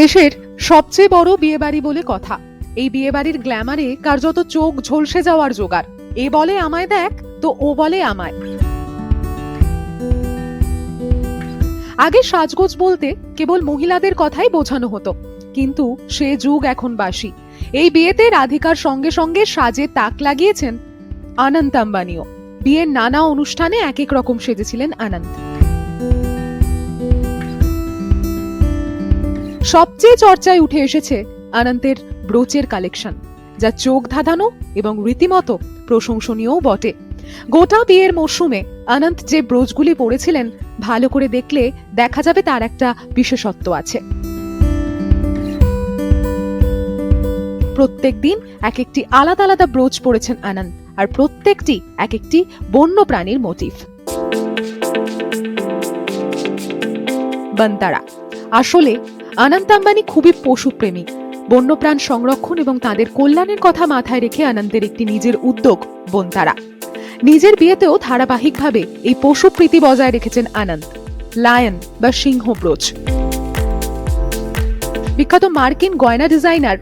দেশের সবচেয়ে বড় বিয়েবাড়ি বলে কথা। এই বিয়েবাড়ির গ্ল্যামারে কার্যত চোখ ঝলসে যাওয়ার জোগাড়। এ বলে আমায় দেখ, তো ও বলে আমায়। আগে সাজগোজ বলতে কেবল মহিলাদের কথাই বোঝানো হতো, কিন্তু সে যুগ এখন বাসি। এই বিয়েতে রাধিকার সঙ্গে সঙ্গে সাজে তাক লাগিয়েছেন অনন্ত আম্বানিও। বিয়ের নানা অনুষ্ঠানে এক এক রকম সেজেছিলেন অনন্ত সবচেয়ে চর্চায় উঠে এসেছে অনন্তের ব্রোচের কালেকশন, যা চোখ ধাঁধানো এবং রীতিমতো প্রশংসনীয়ও বটে। গোটা বিয়ের মরশুমে অনন্ত যে ব্রোচগুলি পরেছিলেন ভালো করে দেখলে দেখা যাবে তার একটা বিশেষত্ব আছে। প্রত্যেক দিন এক একটি আলাদা আলাদা ব্রোচ পরেছেন আনন্দ, আর প্রত্যেকটি এক একটি বন্য প্রাণীর মোটিভ। বন্তারা আসলে অনন্ত আম্বানি খুবই পশুপ্রেমী। বন্যপ্রাণ সংরক্ষণ এবং তাদের কল্যাণের কথা মাথায় রেখে আনন্দের একটি নিজের উদ্যোগ বন্তারা। নিজের বিয়েতেও ধারাবাহিকভাবে এই পশুপ্রীতি বজায় রেখেছেন আনন্দ, লায়ন বা সিংহ ব্রোচ বিখ্যাত মার্কিন গয়না ডিজাইনার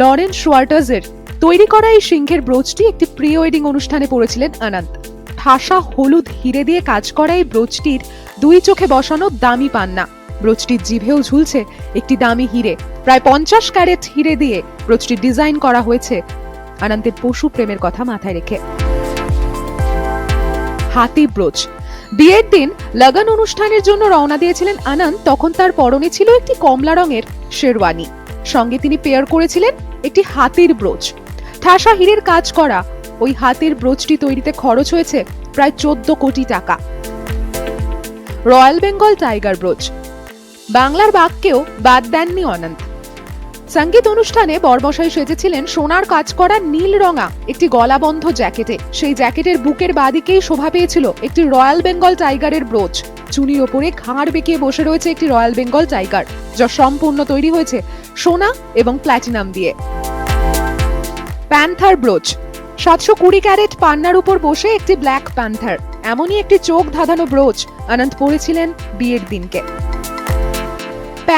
লরেন শোয়ার্টাজের তৈরি করা এই সিংহের ব্রোচটি একটি প্রি ওয়েডিং অনুষ্ঠানে পড়েছিলেন আনন্দ। ঠাসা হলুদ হিরে দিয়ে কাজ করা এই ব্রোচটির দুই চোখে বসানো দামি পান্না। ব্রোচটির জিভেও ঝুলছে একটি দামি হিরে। প্রায় পঞ্চাশ ক্যারেট হিরে দিয়ে ব্রোচটি ডিজাইন করা হয়েছে। আনন্দের পশু প্রেমের কথা মাথায় রেখে। হাতি ব্রোচ। বিয়ের দিন লাগান অনুষ্ঠানের জন্য রওনা দিয়েছিলেন আনন্দ। তখন তার পরনে ছিল একটি কমলা রঙের শেরওয়ানি। সঙ্গে তিনি পেয়ার করেছিলেন একটি হাতির ব্রোচ। ঠাসা হীরের কাজ করা ওই হাতির ব্রোচটি তৈরিতে খরচ হয়েছে প্রায় চোদ্দ কোটি টাকা। Royal Bengal tiger brooch. বাংলার বাক্যেও বাদ দেননি অনন্ত। সংগীত অনুষ্ঠানে বরবসাই সেজেছিলেন সোনার কাজ করা নীল রঙা, একটি গলাবন্ধ জ্যাকেটে। সেই জ্যাকেটের বুকের বাদিকেই শোভা পেয়েছিল একটি রয়্যাল বেঙ্গল টাইগারের ব্রোচ। চুনির ওপরে ঘাড় বেঁকিয়ে বসে রয়েছে একটি রয়্যাল বেঙ্গল টাইগার, যা সম্পূর্ণ তৈরি হয়েছে সোনা এবং প্ল্যাটিনাম দিয়ে। Panther brooch. সাতশো কুড়ি ক্যারেট পান্নার উপর বসে একটি ব্ল্যাক প্যান্থার। এমনই একটি চোখ ধাঁধানো ব্রোচ অনন্ত পরেছিলেন বিয়ের দিনকে।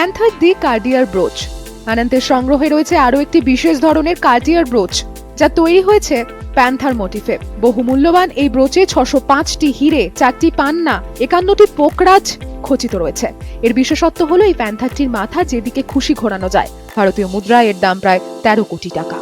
Panther de Cartier brooch. আনন্দের সংগ্রহে রয়েছে আরও একটি বিশেষ ধরনের কার্ডিয়ার ব্রোচ, যা তৈরি হয়েছে প্যান্থার মোটিফে। বহু মূল্যবান এই ব্রোচে ছশো পাঁচটি হিরে, চারটি পান্না, একান্নটি পোকরাজ খচিত রয়েছে। এর বিশেষত্ব হলো এই প্যান্থারটির মাথা যেদিকে খুশি ঘোরানো যায়। ভারতীয় মুদ্রা এর দাম প্রায় তেরো কোটি টাকা।